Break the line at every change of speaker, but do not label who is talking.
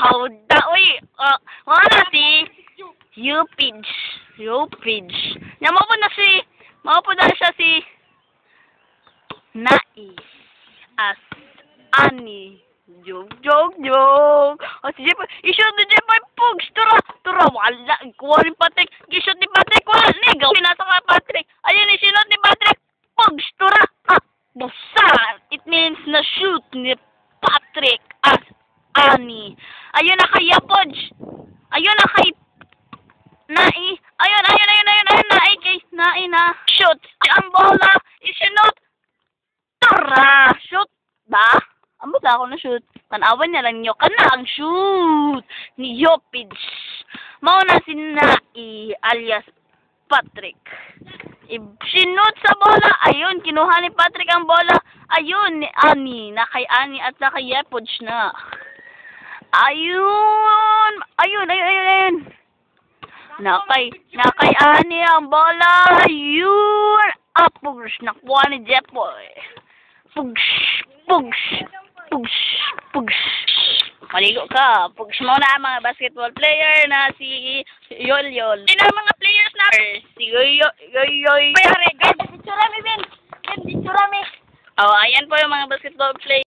hawda. Uy, uh, wala si Upage. Upage. Nya mo na si, mo po na siya si Nai. As Ani. Jog, jog, jog. O si Jeff, ishoot ni Jeff ay pugs. Tura, tura, wala. Kuha ni Patrick. Ishoot ni Patrick, wala. Nigaw. Pinasa ka, Patrick. Ayun, isinot ni Patrick. Pugs, tura. Ah, busa. It means na shoot ni Patrick as Ani. Ayun na kay Yapodge. Ayun na kay Nai. Ayun, ayun, ayun, ayun, ayun, Nai kay Nai na shoot. Ang bola, isinot. Tara, shoot ba? Amo ba ako na shoot? Tanawan niya lang nyo ka na ang shoot ni Yopage. Mao na si Nai alias Patrick. Sinut sa bola. Ayun, kinuha ni Patrick ang bola. Ayun, ni Ani. Na kay Ani at na kay Yepodge na. Ayun. Ayun, ayun, ayun, ayun. Nakay, nakay Ani ang bola. Ayun. Ah, pugs. Nakuha ni Jepoy. Pugs. Pugs. Pugs. Pugs. Maligo ka. Pugs mo na ang mga basketball player na si Yol Yol. Sino ang mga players na? Si Yoy Yoy Yoy Yoy. Pare, guys, picture mi. Ben, picture mi. Oh, ayan po yung mga basketball player.